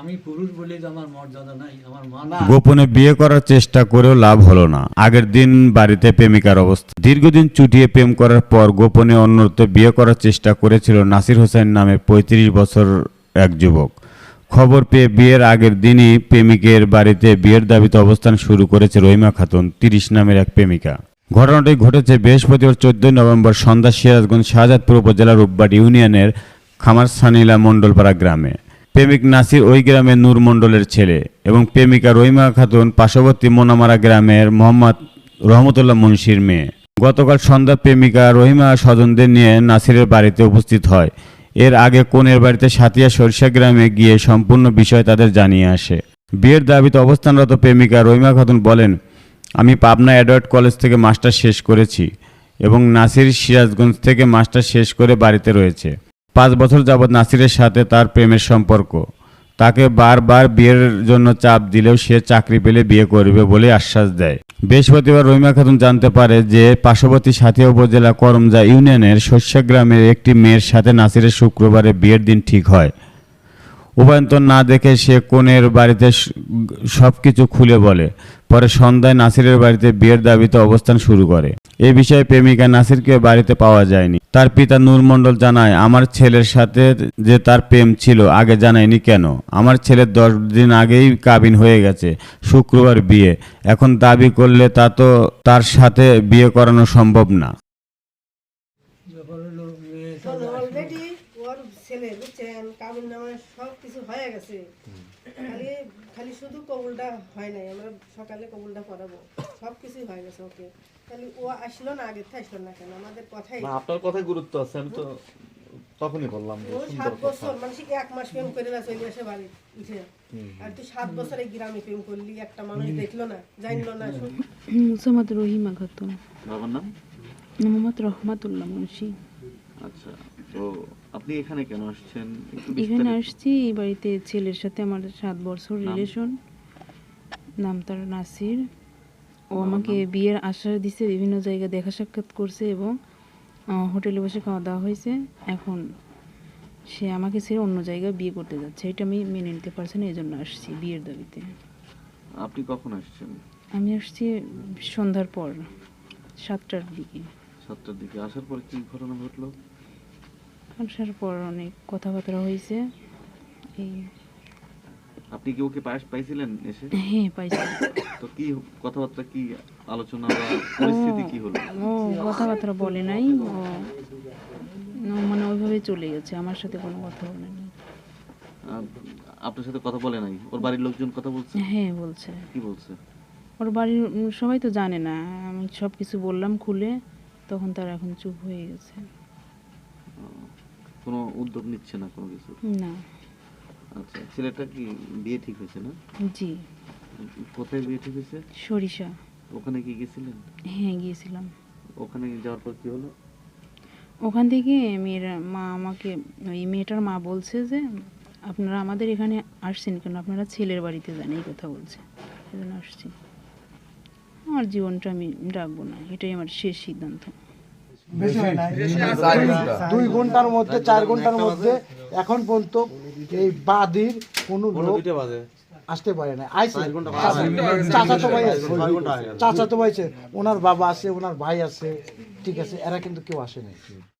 আমি পুরুষ বলে আমার মর্যাদা নাই আমার গোপনে বিয়ে করার চেষ্টা করেও লাভ হলো না। আগের দিন বাড়িতে প্রেমিকার অবস্থা। দীর্ঘদিন চুটিয়ে প্রেম করার পর গোপনে অন্যত্র বিয়ে করার চেষ্টা করেছিল নাসির হোসেন নামে পঁয়ত্রিশ বছর এক যুবক। খবর পেয়ে বিয়ের আগের দিনই প্রেমিকের বাড়িতে বিয়ের দাবিতে অবস্থান শুরু করেছে রহিমা খাতুন তিরিশ নামের এক প্রেমিকা। ঘটনাটি ঘটেছে বৃহস্পতিবার চোদ্দই নভেম্বর সন্ধ্যা সিরাজগঞ্জ শাহজাদপুর উপজেলার রূপবাড়ি ইউনিয়নের খামারসানিলা মণ্ডলপাড়া গ্রামে। প্রেমিক নাসির ওই গ্রামের নূর মণ্ডলের ছেলে এবং প্রেমিকা রহিমা খাতুন পার্শ্ববর্তী মোনামারা গ্রামের মোহাম্মদ রহমতুল্লাহ মুন্সির মেয়ে। গতকাল সন্ধ্যা প্রেমিকা রহিমা স্বজনদের নিয়ে নাসিরের বাড়িতে উপস্থিত হয়। এর আগে কোনের বাড়িতে সাতিয়া সরিষা গ্রামে গিয়ে সম্পূর্ণ বিষয় তাদের জানিয়ে আসে। বিয়ের দাবিতে অবস্থানরত প্রেমিকা রহিমা খাতুন বলেন আমি পাবনা অ্যাডওয়ার্ড কলেজ থেকে মাস্টার শেষ করেছি এবং নাসির সিরাজগঞ্জ থেকে মাস্টার শেষ করে বাড়িতে রয়েছে। পাঁচ বছর যাবৎ নাসিরের সাথে তার প্রেমের সম্পর্ক। তাকে বারবার বিয়ের জন্য চাপ দিলেও সে চাকরি পেলে বিয়ে করবে বলে আশ্বাস দেয়। বৃহস্পতিবার রহিমা খাতুন জানতে পারে যে, পার্শ্ববর্তী সাথিয়া উপজেলা করমজা ইউনিয়নের শস্যা গ্রামের একটি মেয়ের সাথে নাসিরের শুক্রবারে বিয়ের দিন ঠিক হয়। উপায়ন্তর না দেখে সে কনের বাড়িতে সব কিছু খুলে বলে। পরে সন্ধ্যায় নাসিরের বাড়িতে বিয়ের দাবিতে অবস্থান শুরু করে। এ বিষয়ে প্রেমিকা নাসিরকে বাড়িতে পাওয়া যায়নি। তার পিতা নূর মণ্ডল জানায় আমার ছেলের সাথে যে তার প্রেম ছিল আগে জানায়নি কেন? আমার ছেলের দশ দিন আগেই কাবিন হয়ে গেছে শুক্রবার বিয়ে। এখন দাবি করলে তা তো তার সাথে বিয়ে করানো সম্ভব না। অলরেডি ওর ছেলে বুঝছেন? কাবিন নামে সব কিছু হয়ে গেছে। খালি খালি শুধু কবুলটা হয় নাই আমরা সকালে কবুলটা করাবো সব কিছুই হয়ে গেছে ওকে। খালি ও আসলো না আগের থেকে আসলো না কেন? আমাদের কথাই না আপনার কথায় গুরুত্ব আছে আমি তো তখনই বললাম যে ও সাত বছর মানুষ এক মাস প্রেম করে না চলে আসে বাড়ি উঠে। আর তুই সাত বছর এই গ্রামে প্রেম করলি একটা মানুষ দেখল না জানলো না শুন- মুসামাদ রহিমা খাতুন বাবার নাম? মোহাম্মদ রহমাতুল্লাহ মুন্সি। আচ্ছা। তো আপনি এখানে কেন আসছেন? এখানে আসছি এই বাড়িতে ছেলের সাথে আমার সাত বছর রিলেশন নাম তার নাসির। ও আমাকে বিয়ের আশ্বাস দিছে বিভিন্ন জায়গায় দেখা সাক্ষাৎ করছে এবং হোটেলে বসে খাওয়া দাওয়া হয়েছে। এখন সে আমাকে ছেড়ে অন্য জায়গায় বিয়ে করতে যাচ্ছে। এটা আমি মেনে নিতে পারছি না এই জন্য আসছি বিয়ের দাবিতে। আপনি কখন আসছেন? আমি আসছি সন্ধ্যার পর সাতটার দিকে। সাতটার দিকে। আসার পর কি ঘটনা ঘটলো? আসার পর অনেক কথাবার্তা হয়েছে। এই আপনি কি ওকে পাশ পাইছিলেন এসে? হ্যাঁ পাইছি। তো কি কথাবার্তা কি আলোচনা বা পরিস্থিতি কি হলো? ও কথাবার্তা বলে নাই। ও মানে ওইভাবে চলে গেছে। আমার সাথে কোনো কথা বলে নাই। আপনার সাথে কথা বলে নাই? ওর বাড়ির লোকজন কথা বলছে? হ্যাঁ বলছে। কি বলছে? ওর বাড়ির সবাই তো জানে না। আমি সব কিছু বললাম খুলে তখন তার এখন চুপ হয়ে গেছে। কোনো উদ্যোগ নিচ্ছে না কোনো কিছু? না। আচ্ছা ছেলেটা কি বিয়ে ঠিক হয়েছে না? জি। কোথায় বিয়ে ঠিক হয়েছে? সরিষা। ওখানে কি গেছিলেন হ্যাঁ গিয়েছিলাম। ওখানে যাওয়ার পর কি হলো? ওখান থেকে মেয়ের মা আমাকে ওই মেয়েটার মা বলছে যে আপনারা আমাদের এখানে আসছেন কেন? আপনারা ছেলের বাড়িতে যান এই কথা বলছে। এই জন্য আসছি। আমার জীবনটা আমি রাখব না এটাই আমার শেষ সিদ্ধান্ত। বেশি হয় নাই দুই ঘণ্টার মধ্যে চার ঘণ্টার মধ্যে এখন পর্যন্ত এই বাদির কোনো লোক আসতে পারে না। আইসে চাচা তো ভাই আছে। চাচা তো ভাই আছে। ওনার বাবা আছে ওনার ভাই আছে ঠিক আছে এরা কিন্তু কেউ আসে নাই।